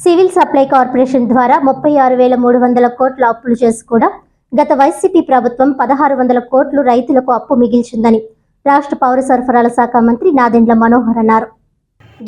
Civil supply corporation ద్వారా ముప్పై ఆరు వేల మూడు వందల కోట్ల అప్పులు చేసి కూడా గత వైసీపీ ప్రభుత్వం పదహారు వందల కోట్లు రైతులకు అప్పు మిగిల్చిందని రాష్ట్ర పౌర సరఫరాల శాఖ మంత్రి నాదెండ్ల మనోహర్ అన్నారు.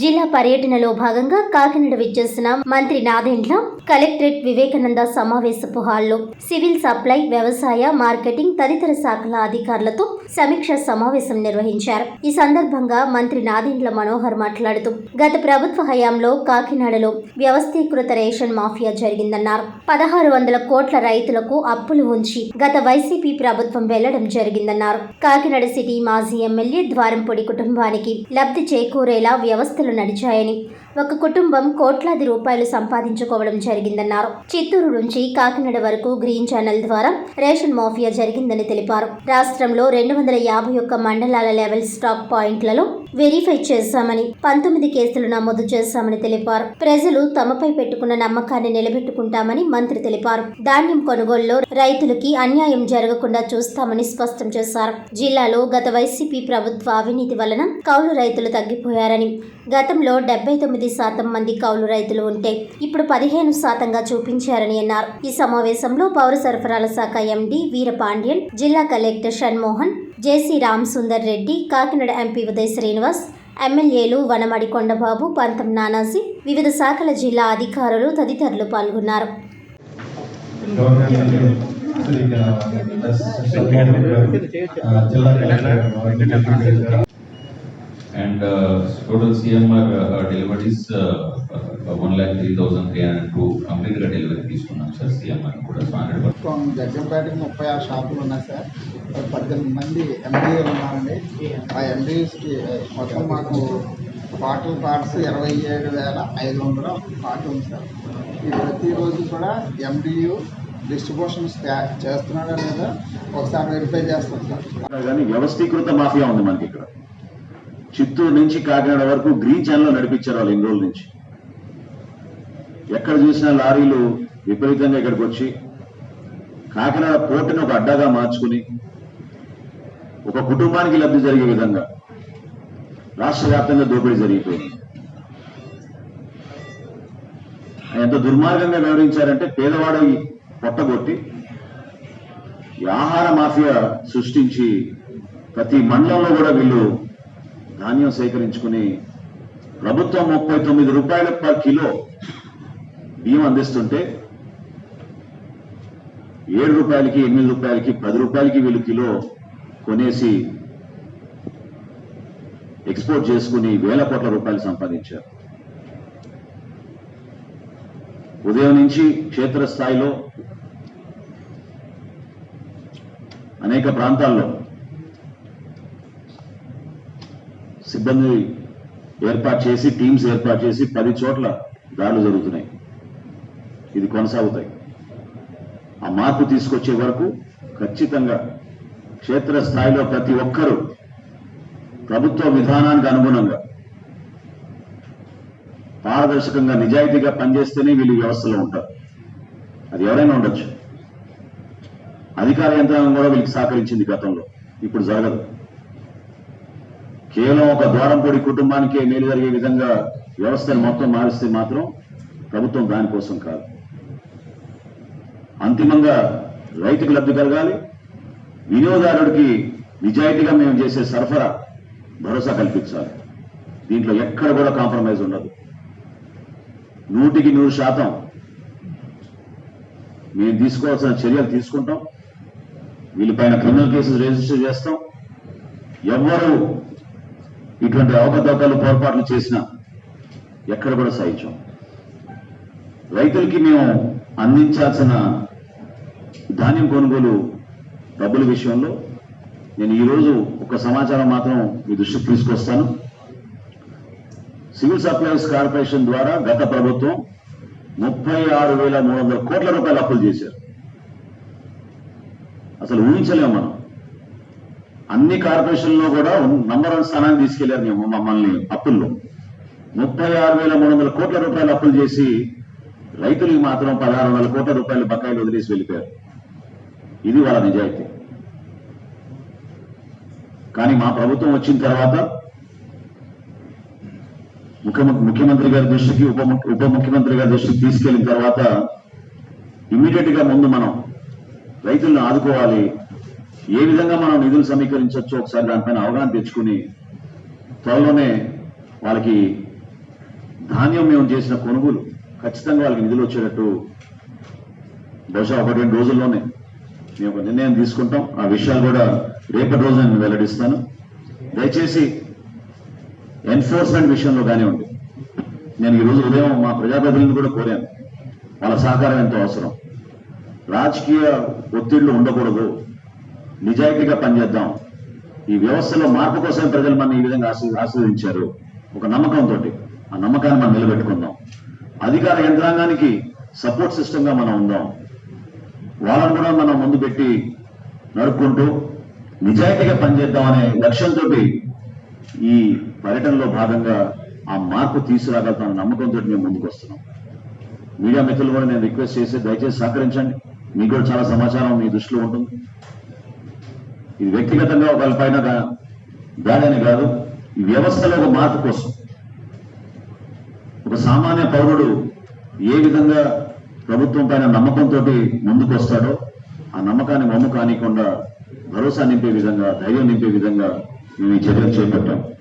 జిల్లా పర్యటనలో భాగంగా కాకినాడ విచ్చేసిన మంత్రి నాదెండ్ల కలెక్టరేట్ వివేకానంద సమావేశపు హాల్లో సివిల్ సప్లై వ్యవసాయ మార్కెటింగ్ తదితర శాఖల అధికారులతో సమీక్ష సమావేశం నిర్వహించారు. ఈ సందర్భంగా మంత్రి నాదెండ్ల మనోహర్ మాట్లాడుతూ గత ప్రభుత్వ హయాంలో కాకినాడలో వ్యవస్థీకృత రేషన్ మాఫియా జరిగిందన్నారు. పదహారు వందల కోట్ల రైతులకు అప్పులు ఉంచి గత వైసీపీ ప్రభుత్వం వెళ్ళడం జరిగిందన్నారు. కాకినాడ సిటీ మాజీ ఎమ్మెల్యే ద్వారంపొడి కుటుంబానికి లబ్ధి చేకూరేలా వ్యవస్థ వ్యవస్థలు నడిచాయని ఒక కుటుంబం కోట్లాది రూపాయలు సంపాదించుకోవడం జరిగిందన్నారు. చిత్తూరు నుంచి కాకినాడ వరకు గ్రీన్ ఛానల్ ద్వారా రేషన్ మాఫియా జరిగిందని తెలిపారు. రాష్ట్రంలో రెండు వందల యాభై ఒక్క మండలాల లెవెల్ స్టాక్ పాయింట్లలో వెరిఫై చేశామని పంతొమ్మిది కేసులు నమోదు చేశామని తెలిపారు. ప్రజలు తమపై పెట్టుకున్న నమ్మకాన్ని నిలబెట్టుకుంటామని మంత్రి తెలిపారు. ధాన్యం కొనుగోలులో రైతులకి అన్యాయం జరగకుండా చూస్తామని స్పష్టం చేశారు. జిల్లాలో గత వైసీపీ ప్రభుత్వ అవినీతి వలన కౌలు రైతులు తగ్గిపోయారని గతంలో డెబ్బై తొమ్మిది శాతం మంది కౌలు రైతులు ఉంటే ఇప్పుడు పదిహేను శాతంగా చూపించారని అన్నారు. ఈ సమావేశంలో పౌర సరఫరాల శాఖ ఎండి వీరపాండ్యన్ జిల్లా collector Shanmohan JC Ram Sundar Reddy Kakinada MP Uday Srinivas ఎమ్మెల్యేలు వనమడి కొండబాబు పంతం నానాజీ వివిధ శాఖల జిల్లా అధికారులు తదితరులు పాల్గొన్నారు. జిల్లా collector And uh, total CMR uh, delivered is uh, uh, one lakh three thousand three hundred two, complete గా డెలివరీ తీసుకున్నాం సార్ CMR కూడా సో హండ్రెడ్ మొత్తం జగ్గంపేటకి ముప్పై ఆరు షాపులు ఉన్నాయి సార్. పద్దెనిమిది మంది ఎండీలు ఉన్నారండి. ఆ ఎండీస్కి మొత్తం మాకు బాటిల్ పార్ట్స్ ఇరవై ఏడు వేల ఐదు వందల పార్ట్ ఉంది సార్. ఈ ప్రతిరోజు కూడా ఎండియు డిస్ట్రిబ్యూషన్ చేస్తున్నాడా లేదా? ఒకసారి వెరిఫై చేస్తాం సార్. కానీ వ్యవస్థీకృత మాఫియా ఉంది మనకి ఇక్కడ. చిత్తూరు నుంచి కాకినాడ వరకు గ్రీన్ ఛానల్ నడిపించారు వాళ్ళు ఇన్ని రోజుల నుంచి. ఎక్కడ చూసినా లారీలు విపరీతంగా ఇక్కడికి వచ్చి కాకినాడ పోర్టును ఒక అడ్డాగా మార్చుకుని ఒక కుటుంబానికి లబ్ధి జరిగే విధంగా రాష్ట్ర వ్యాప్తంగా దోపిడీ జరిగిపోయింది. ఆయన ఎంత దుర్మార్గంగా వ్యవహరించారంటే పేదవాడు పొట్టగొట్టి ఈ ఆహార మాఫియా సృష్టించి ప్రతి మండలంలో కూడా వీళ్ళు ధాన్యం సేకరించుకుని ప్రభుత్వం ముప్పై తొమ్మిది రూపాయల పర్ కిలో బియ్యం అందిస్తుంటే ఏడు రూపాయలకి ఎనిమిది రూపాయలకి పది రూపాయలకి వీళ్ళు కిలో కొనేసి ఎక్స్పోర్ట్ చేసుకుని వేల కోట్ల రూపాయలు సంపాదించారు. ఉదయం నుంచి క్షేత్రస్థాయిలో అనేక ప్రాంతాల్లో సిబ్బంది ఏర్పాటు చేసి టీమ్స్ ఏర్పాటు చేసి పది చోట్ల దాడులు జరుగుతున్నాయి. ఇది కొనసాగుతాయి. ఆ మార్పు తీసుకొచ్చే వరకు ఖచ్చితంగా క్షేత్ర స్థాయిలో ప్రతి ఒక్కరూ ప్రభుత్వ విధానానికి అనుగుణంగా పారదర్శకంగా నిజాయితీగా పనిచేస్తేనే వీళ్ళు వ్యవస్థలో ఉంటారు. అది ఎవరైనా ఉండొచ్చు. అధికార యంత్రాంగం కూడా వీళ్ళకి సహకరించింది గతంలో. ఇప్పుడు జరగదు. కేవలం ఒక ద్వారంపూడి కుటుంబానికే మేలు జరిగే విధంగా వ్యవస్థను మొత్తం మారిస్తే మాత్రం ప్రభుత్వం దానికోసం కాదు. అంతిమంగా రైతుకు లబ్ధి కలగాలి వినియోగదారుడికి నిజాయితీగా మేము చేసే సరఫరా భరోసా కల్పించాలి. దీంట్లో ఎక్కడ కూడా కాంప్రమైజ్ ఉండదు. నూటికి నూరు శాతం మేము తీసుకోవాల్సిన చర్యలు తీసుకుంటాం. వీళ్ళపైన క్రిమినల్ కేసులు రిజిస్టర్ చేస్తాం. ఎవరు ఇటువంటి అవకతవకలు పొరపాట్లు చేసినా ఎక్కడ కూడా సహించాం రైతులకి మేము అందించాల్సిన ధాన్యం కొనుగోలు డబ్బుల విషయంలో నేను ఈరోజు ఒక సమాచారం మాత్రం మీ దృష్టికి తీసుకొస్తాను. సివిల్ సప్లైస్ కార్పొరేషన్ ద్వారా గత ప్రభుత్వం ముప్పై ఆరు వేల మూడు వందల కోట్ల రూపాయలు అప్పులు చేశారు. అసలు ఊహించలేము మనం. అన్ని కార్పొరేషన్లో కూడా నంబర్ వన్ స్థానాన్ని తీసుకెళ్ళారు మేము మమ్మల్ని అప్పుల్లో. ముప్పై ఆరు వేల మూడు వందల కోట్ల రూపాయలు అప్పులు చేసి రైతులకి మాత్రం పదహారు వందల కోట్ల రూపాయలు బకాయిలు వదిలేసి వెళ్ళిపోయారు. ఇది వాళ్ళ నిజాయితీ. కానీ మా ప్రభుత్వం వచ్చిన తర్వాత ముఖ్యమంత్రి గారి దృష్టికి ఉప ఉప ముఖ్యమంత్రి గారి దృష్టికి తీసుకెళ్ళిన తర్వాత ఇమీడియట్గా ముందు మనం రైతులను ఆదుకోవాలి ఏ విధంగా మనం నిధులు సమీకరించవచ్చో ఒకసారి దానిపైన అవగాహన తెచ్చుకుని త్వరలోనే వాళ్ళకి ధాన్యం మేము చేసిన కొనుగోలు ఖచ్చితంగా వాళ్ళకి నిధులు వచ్చేటట్టు బహుశా ఒక రెండు రోజుల్లోనే మేము ఒక నిర్ణయం తీసుకుంటాం. ఆ విషయాలు కూడా రేపటి రోజు నేను వెల్లడిస్తాను. దయచేసి ఎన్ఫోర్స్మెంట్ విషయంలో కానివ్వండి. నేను ఈ రోజు ఉదయం మా ప్రజాప్రతినిధులను కూడా కోరాను. వాళ్ళ సహకారం ఎంతో అవసరం. రాజకీయ ఒత్తిళ్ళు ఉండకూడదు. నిజాయితీగా పనిచేద్దాం. ఈ వ్యవస్థలో మార్పు కోసం ప్రజలు మన ఈ విధంగా ఆశీర్వదించారు. ఒక నమ్మకంతో ఆ నమ్మకాన్ని మనం నిలబెట్టుకుందాం. అధికార యంత్రాంగానికి సపోర్ట్ సిస్టంగా మనం ఉందాం. వాళ్ళని కూడా మనం ముందు పెట్టి నడుపుకుంటూ నిజాయితీగా పనిచేద్దాం అనే లక్ష్యంతో ఈ పర్యటనలో భాగంగా ఆ మార్పు తీసుకురాగలుగుతాం నమ్మకంతో మేము ముందుకు వస్తున్నాం. మీడియా మిత్రులు కూడా నేను రిక్వెస్ట్ చేసి దయచేసి సహకరించండి. మీకు కూడా చాలా సమాచారం మీ దృష్టిలో ఉంటుంది. ఇది వ్యక్తిగతంగా ఒకరి పైన దా- కాదు ఈ వ్యవస్థలో ఒక మార్పు కోసం. ఒక సామాన్య పౌరుడు ఏ విధంగా ప్రభుత్వం పైన నమ్మకంతో ముందుకు వస్తాడో ఆ నమ్మకాన్ని మమ్ము కానికుండా భరోసా నింపే విధంగా ధైర్యం నింపే విధంగా మేము ఈ చర్యలు చేపట్టాం.